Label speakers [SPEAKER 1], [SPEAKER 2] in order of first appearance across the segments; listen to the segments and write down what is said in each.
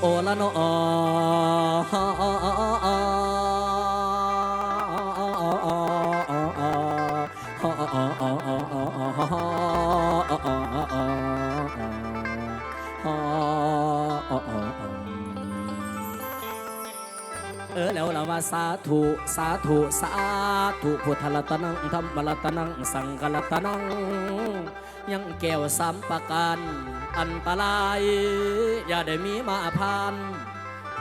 [SPEAKER 1] โอละโนออ สาธุสาธุสาธุพุทธรัตนังธรรมรัตนังสังฆรัตนัง ยังแก้วสามประการอันตราย อย่าได้มีมาพาน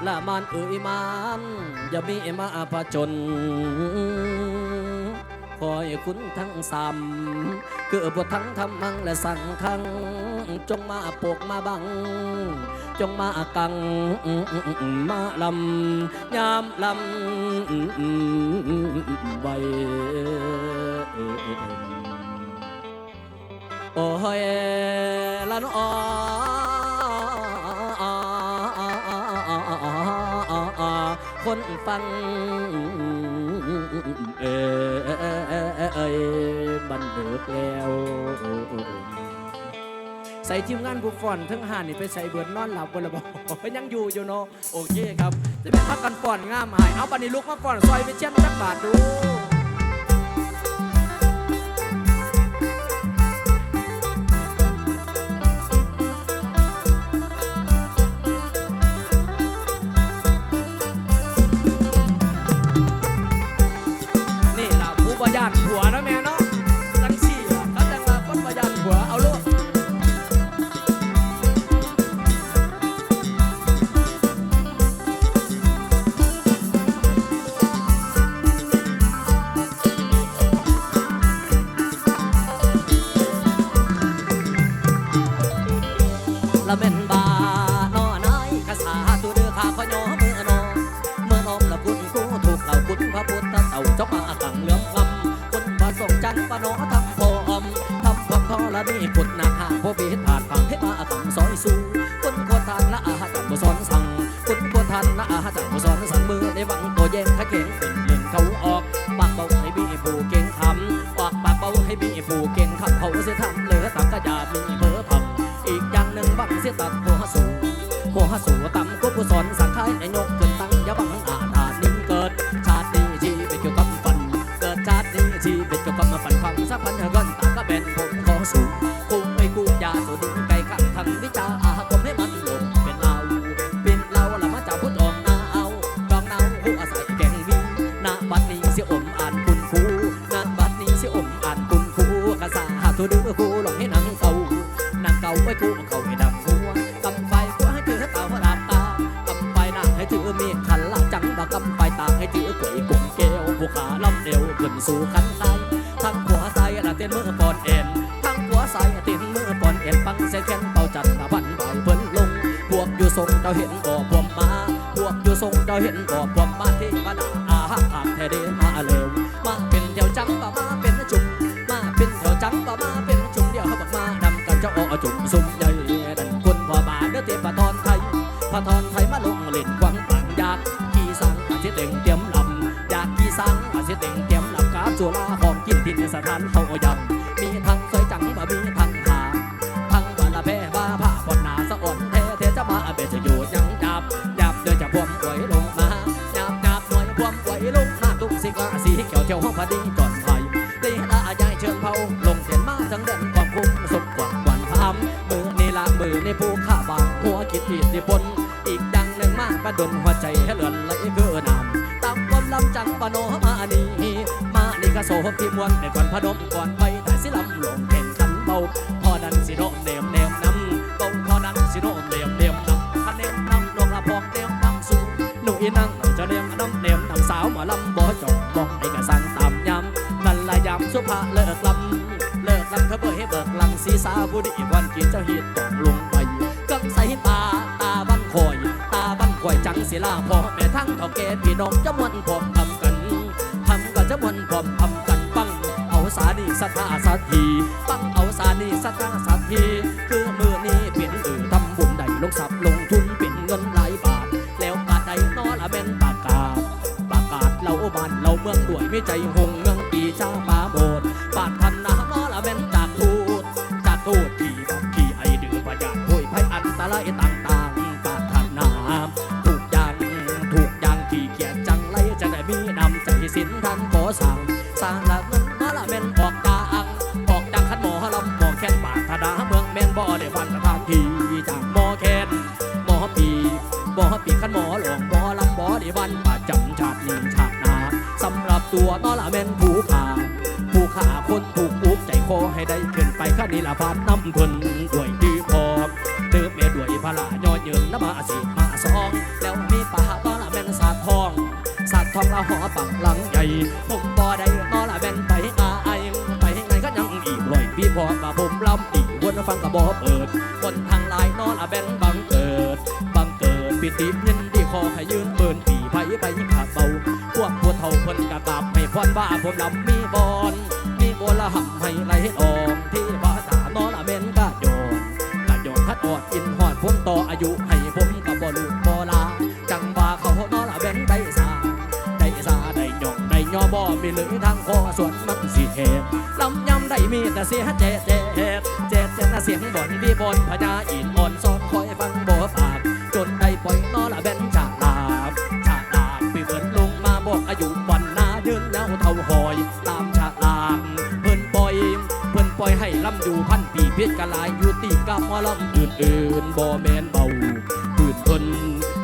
[SPEAKER 1] ละมันเอ่ยมันอย่ามีมาผจน คอยคุณทั้งสามเกิดบททั้งธรรมังและสั่งขังจงมาปกมาบัง จงมากังมาลำยามลำไว้โอ้ยละนอคนฟัง เอ้ยบันเดือกแล้วใส่ทีมงานผู้ฟอนทั้งห้านี่ไปใส่เบิดนอนหลับบนระบบยังอยู่อยู่เนาะโอเคครับ จะเป็นพักกันฟอนง่ามหาย เอาปันนี้ลุกมาฟอนซอยไปเช่นจักบาทดูันปนอทำพอมทำความทอละนี่พุดนาคาพบิดผ่านฝั่งให้มาตังซอยสู้คุณควรทานละอาหารบุษรสั่งคุณควรทานละอาหารบุษรสั่งมือในวังตัวแย่งขะเก่งเป็นเรื่องเขาออก ปากเบาให้บีผู้เก่งทำออกปากเบาให้บีผู้เก่ง ให้ถือเต่าตากำไฟนางให้ถือมีขันละจังบากำไฟตาให้ถือกล้วยกุ้งแก้วผู้ขาลำเดียวขึ้นสู่ขันไตทั้งหัวใส่ละเต้นมือปอนเอ็นทั้งหัวใส่เต้นมือปอนเอ็นฟังเสียแค้นเป่าจันทร์บันบ่อยเพิ่นลง พวกอยู่ทรงเจ้าเห็นบ่อพวมมา พวกอยู่ทรงเจ้าเห็นบ่อพวมมาที่มาด่าอาหักหักแท้เดมาเร็วมาเป็นเดียวจังบ่มาเป็นจุ่มมาเป็นเดียวจังบ่มาเป็นจุ่มเดียวเขาบอกมานำกันเจ้าอ้อจุ่มซุ่มใหญ่ดันคนพอบาเด้อเทพทอ พระทอนไทยมาลงเล่นกวางปังยากขี่สังอาเสเต็งเตรียมลำอยากขี่สังอาเสเต็งเตรียมลำกาบจุฬาของกินทินสถานเท่ายังมีทั้งสวยจังบ่มีทั้งหาทั้งบาลาแพ้บาผ้าบนหนาสะอ่อนแท้เทจะมาเบจะอยู่ยังจับจับเดินจะพวมไหวลงมาจับจับหน่วยพวมไหวลงหน้าตุ้งสิกาสีเขียวเที่ยวห้องพอดีจอดไฟตีละยายเชิญเผาลงเสียนมาทั้งเดินความคุ้มสมกว่าวันพามมือในี่ละมือในผู้ข้า นี่กระโสมที่มวนในก่อนพนมก่อนไปแต่สิลำลงแข่งขันเบาพอดันสิโนเนมเนมน้ำตรงพอดันสิโนเนมเนมน้ำคะเนมน้ำนกละพองเนมน้ำสูหนุ่ยนั่งจะเนมน้ำเนมน้ำสาวหมาลำบ่จบบอกไอ้กระสังตามยำนั่นละยำสุภาเลิกลำเลิกลำเขาเบิกให้เบิกลำสีสาบุรีวันกินเจ้าฮีดตกลงไปกังใส่ตาตาบังคอยตาบังคอยจังศิลาพอแม่ทั้งเท่าแก่พี่น้องจะมวนพอมทำกันทำก็จะมวนพอมทำกัน สานีสัทธาสักทีตั้งเอาสานีสัทธาสักทีคือมือนี้เป็นอื่นทำบุญได้ลงสัพย์ลงทุนเป็นเงินหลายบาท แล้วกาดใดนอละเป็นประกาศประกาศเราบ้านเราเมืองด้วยไม่ใจหงเมืองปีชามาโบดปาดพันนานอละเป็นจากทูตจากทูตที่บักที่ไอเดือประหยัดห้วยไพอันตรายต่าง ทาคที่จากหมอแคนหมอปีหมอปีขันหมอหลวงหมอลำหมอดีวันประจำชาตินี้ชาตินาสำหรับตัวนอละแมนผู้ขาผู้ขาคนถูกอุกใจคอให้ได้ขึ้นไปข้านิละพาดน้ำเพิ่นด้วยดีพอเติมเมด้วยพระยอดเยิงน้ำมาสิมาสอง แล้วมีป่าตอนละแมนสาทองสัตทองละหอปักหลังใหญ่ผมบ่ได้นอละแมนไปอาไอไปไงก็ยังอีกร้อยพี่พอมาผมลำตี วนฟังกระบอกเปิดคนทางลายนอนอาแบนบังเกิด บังเกิดปิติเงินที่ขอให้ยืนเปินปีไผไปยิ่งขาดเบาพวกผู้เฒ่าคนกระตาบให้พรว่าผมลำมีบอนมีโบละหำ บ่มีเลยทางคอส่วนมันสิเทพลำยำได้มีแต่เสียเจ็ดเจ็ดเจ็ดเจ็ดเสียงบ่นพี่บนพญาอินอ่อนซ้อนคอยฟังบ่ปากจนได้ปล่อยนอละเบนฉาลาบฉาลาบพี่เพิ่นลงมาบอกอายุวันนายืนยาวเท่าหอย ตามฉาลากเพิ่นปล่อยเพิ่นปล่อยให้ลำอยู่พันปีเพชรกะลายอยู่ตีกับมอลำอื่นๆบ่แม่นเบาปืนเพิ่น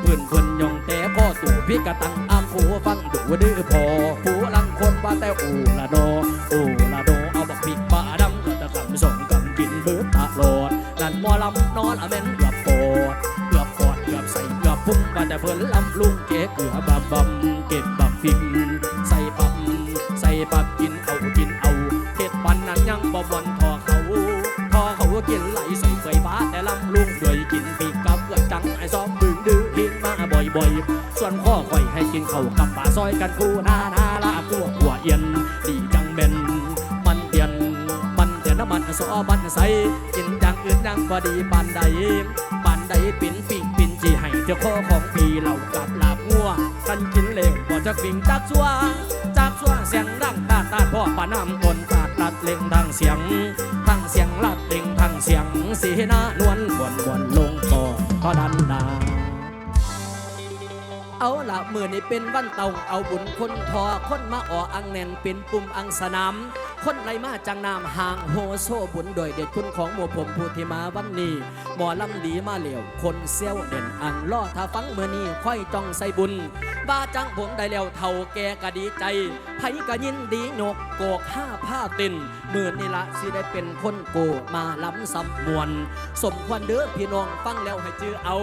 [SPEAKER 1] ปืนเพิ่นย่องแต่พ่อตู่พี่กะตังอามโคฟังดูดื้อพอ อละโนโอละโนเอาบักพริกปลาดำก็ตะกำส่งกำกินเบิดตลดนั่นมอลำนอนอะแม่นเกือบปอดเกือบปอดเกือบใส่เกือบพุ่งว่าแต่เพิ่นลำลุงเก๋เกือบบำบำเก็บบักฟิกใส่ปั๊มใส่ปับกินเอากินเอาเฮ็ดปันนั้นยังบ่บ่นทอเขาพอเขากินไหลใส่เฟยฟ้าแต่ลำลุงด้วยกินปีกกับเกือกจังไอ้ซ้อมบึงดื้อ บ่อยๆส่วนข้อข่อยให้กินข้าวกับปลาซอยกันคู่หน้าหน้าลาพวกหัวเอียนดีจังเบนมันเตียน มันเตียนน้ำมันซอบันใสกินอย่างอื่นยังบ่ดีปานใดปานใดปิ่นปิ่งปิ่นจีให้เจ้าข้อของปีเหล่ากับลาบงัวกันกินเหลวบ่จะปิ่งจักซัวจากซัวเสียงดังตาตาพ่อปาน้ำตนตาดตัดเล่งทางเสียงทั้งเสียงลัดเล่งทั้งเสียงสีหน้านวลบวนบวนลงคอทอดัน เอาละมือนี้เป็นวันเตาเอาบุญคนทอคนมาอ่ออังแน่นเป็นปุ่มอังสนาม คนไรมาจังนามห่างโฮโซบุญโดยเด็ดคุณของหมู่ผมผู้ที่มาวันนี้หมอลำดีมาเหลียวคนเซี่ยวเด่นอันล่อถ้าฟังเมื่อนี้ค่อยจ้องใส่บุญบ้าจังผมได้แล้วเท่าแกก็ดีใจไผก็ยินดีโยกโกกห้าผ้าเต้นมือนี่ละสิได้เป็นคนโกมาล้ำสำมวน สมควรเด้อพี่น้องฟังแล้วให้จื้อเอา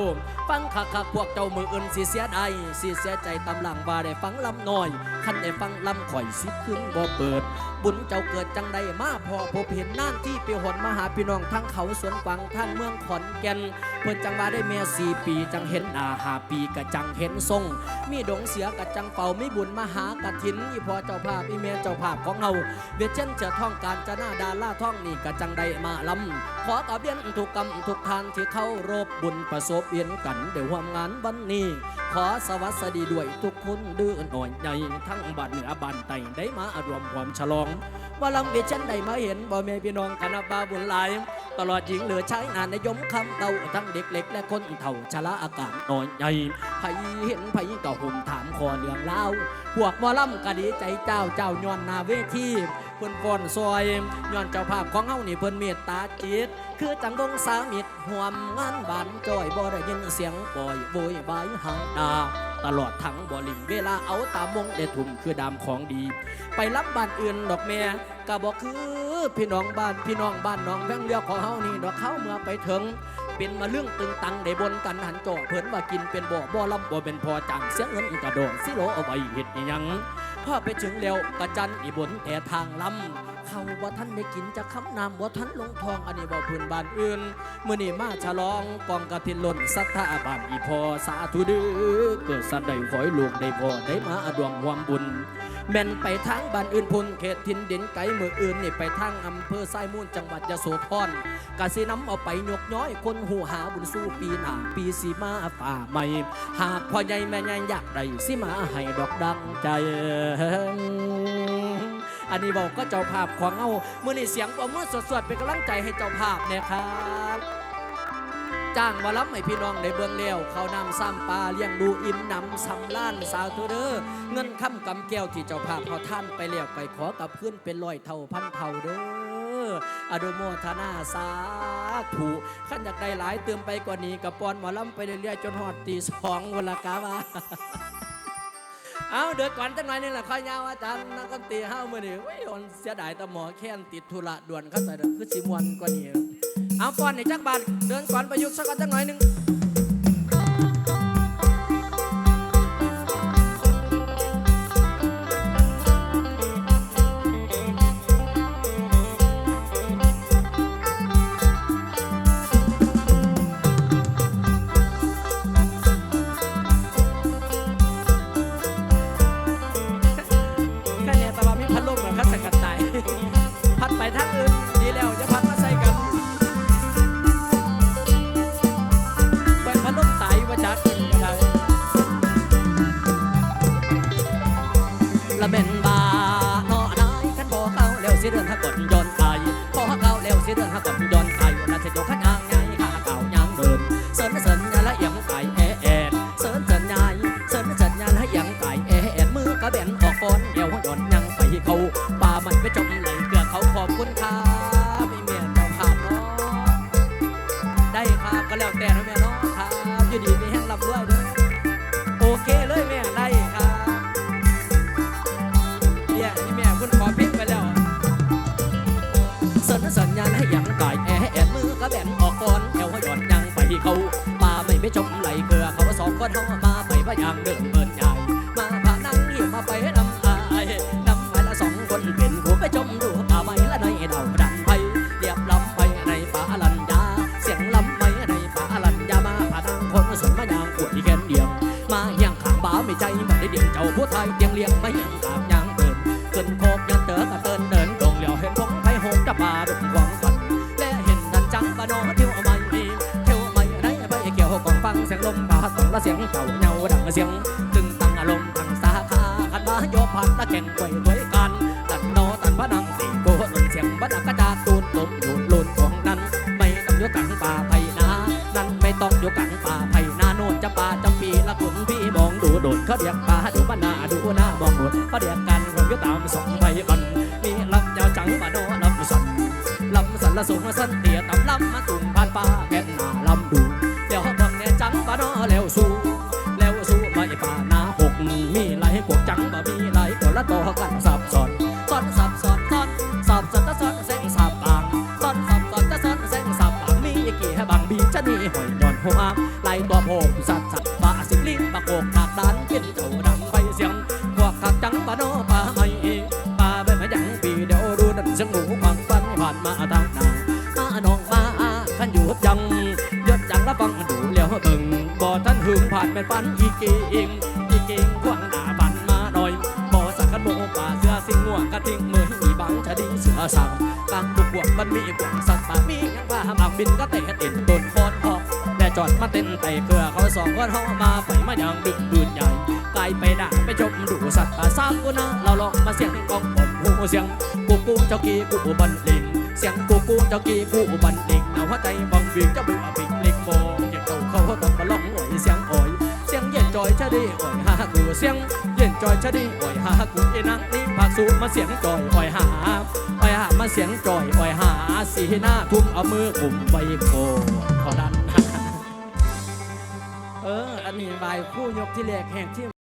[SPEAKER 1] ฟังคักคักๆพวกเจ้ามืออื่นสิเสียดายสิเสียใจตำหลังว่าได้ฟังลำน้อย คันได้ฟังลำข่อยสิขึ้นบ่เปิด บุญเจ้าเกิดจังใดมาพอพบเห็นน่านที่ไปหนมาหาพี่น้องทั้งเขาสวนกวางทั้งเมืองขอนแก่นเพิ่นจังว่าได้แม่สี่ปีจังเห็นหน้าหาปีกะจังเห็นทรง มีดงเสียกะจังเป่ามีบุญมหากะถินอีพอเจ้าภาพอีเมียเจ้าภาพของเฮาเวเช่นเจะท่องการจะหน้าดาล่าท่องนี่กะจังใดมาลำขอกระเบียนทุกกรรมทุกทานที่เข้ารบบุญประสบเวียนกันเดี๋ยวร่วมงานวันนี้ ขอสวัสดีด้วยทุกคนดื้อหน่อยใหญ่ทงบ้านเหนือบ้านใต้ได้มาอรวมความฉลอง ว่าลำเวชันได้มาเห็นบ่แม่พี่น้องคณะบาบุญหลาย ตลอดหญิงเหลือใช้งานในยมคำเต่าทั้งเด็กเล็กและคนเฒ่าชราอากาศน้อยใหญ่ไผเห็นไผก็ห่มถามคอเรื่องเล่าวพวกหมอลำก็ดีใจเจ้าเจ้าย้อนนาเวทีเพิ่นฟ้อนซอยย้อนเจ้าภาพของเฮานี่เพิ่นเมตตาจิตคือจังวงสามิตรห่วมงานบานจอยบ่ได้ยินเสียงปล่อยโวยวายหางดา ตลอดทั้งบ่ลิงเวลาเอาตามมงได้ทุ่มคือดามของดี ไปรับบ้านอื่นดอกแม่ก็บอกคือพี่น้องบ้านพี่น้องบ้านน้องแวงเดียวของเฮานี่ดอกเขาเมื่อไปถึงเป็นมาเรื่องตึงตังได้บนกันหันจ่อเพิ่นว่ากินเป็นบ่บ่ลำบ่เป็นพอจังเสียงเงินกระโดดสิโลเอาไว้เฮ็ดอิหยังพอไปถึงแล้วกระจันอีบนแต่ทางลำ เขาว่าท่านได้กินจะคำนำว่าท่านลงทองอันนี้บ่พื้นบ้านอื่นเมื้อนี้มาฉลองกองกระถินล้นศรัทธาบานอีพอสาธุด้อเกิดสันได้ขอยลูกได้พอได้มาอดวงความบุญแม่นไปทางบ้านอื่นพุ่นเขตทินเดินไกลเมืออื่นนี่ไปทางอำเภอไซมูลจังหวัดยโสธรกะสิน้ำเอาไปยกย้อยคนหูหาบุญสู้ปีหน้าปีสีมาฝ่าใหม่ หากพ่อใหญ่แม่ใหญ่อยากได้สิมาให้ดอกดังใจ อันนี้บอกก็เจ้าภาพของเอาเมื่อนี่เสียงปรบมือสดๆเป็นกำลังใจให้เจ้าภาพเนี่ยครับจ้างมาล้ำให้พี่น้องในเบื้องเลี้ยวเขาวนำซ้ำปลาเลี้ยงดูอิ่มหนำสำล้านสาวตัวเด้อเงินค้ำกำแก้วที่เจ้าภาพเขาท่านไปแล้วไปขอกับขึ้นเป็นร้อยเท่าพันเท่าเด้ออนุโมทนาสาธุขั้นอยากได้หลายเติมไปกว่านี้กับปอนหมอลำไปเรื่อยๆจนหอดตีสองเวลากาวา เอาเดือดก่อนจังหน่อยนี่แหละข้อยยาวอาจารย์นักดนตรีห้ามือนี่โอ้ยอ่นเสียดายตาหมอแค้นติดธุระด่วนเข้าใจเด้อคือสิมวนกว่านี้เอาป้อนในจักบาทเดินก่อนประยุกต์สักกันจังหน่อยหนึง ไม่จมไหลเกลือ ตึงตั้งอารมณ์ทั้งสาขาขันมาโยพันตะแก่งไว้ด้วยกันตัดโนตันพระนังสีโกนเสียงบัดกระจาตูนลมหลุนลุนของนั้น ไม่ต้องอยู่กลางป่าไผ่นานั้นไม่ต้องอยู่กลางป่าไผ่นาโน่นจะป่าจำปีละขุนพี่มองดูโดดเขาเรียกป่าดูบ้านนาดูหน้ามองโดดเขาเรียกกันผมอยู่ตามสองไผ่บันมีลำยาวจังมาโนลำสันลำสันละสูงสัน กันสับสอนซ้อนสับสอนซ้อนสับสอนตะซ้อนเส้นสับบางซ้อนสับสอนตะซ้อนเส้นสับบางมีกี่ให้บางบีจะนี่หอยย้อนหัวไหลตัวโพกสัตว์สัตว์ป่าสิบลิงปะโกกปากดานกินเจ้าดังไปเสียงพวกกักจังปะโนป่าไม่ป่าไปมายังปีเดียวดูนั่นเสียงหมูฟังฟันผ่านมาทางนามาน้องมาขันอยู่ยังยศจังละฟังดูเลี้ยวเบิ่งบ่ท่านหึงผ่านเป็นฟันอีเก่อีเก่ง วกระทิงมือมีบังชะดีเสือสังกลางทุกพวกมันมีกวางสัตว์ป่ามียังว่าบางบินก็เตะติดต้นคอนหอกและจอดมาเต้นไต่เกลือเขาสองคนเฮามาไปมาอย่างดึกดื่นใหญ่ไกลไปด่าไปชมดูสัตว์ป่าสามกูนะเราลองมาเสียงกองผมหูเสียงกูกูเจ้ากีกูบันลิงเสียงกูกูเจ้ากีกูบันลิงเอาหัวใจบังวิงเจ้าบัวปิงลิงโมเก็บเต่าเขาต้องมาร้องโอยเสียง จอยชะดีอ่อยหากูเสียงเย็นจอยชะดีอ่อยหากูไอ้นังนี่ภาคสูมาเสียงจอยอ่อยหาอ่อยหามาเสียงจอยอ่อยหาสีหน้าทุ่มเอามือกุมใบโกขอดันเอออันนี้ใบคู่ยกที่แรกแห่งที่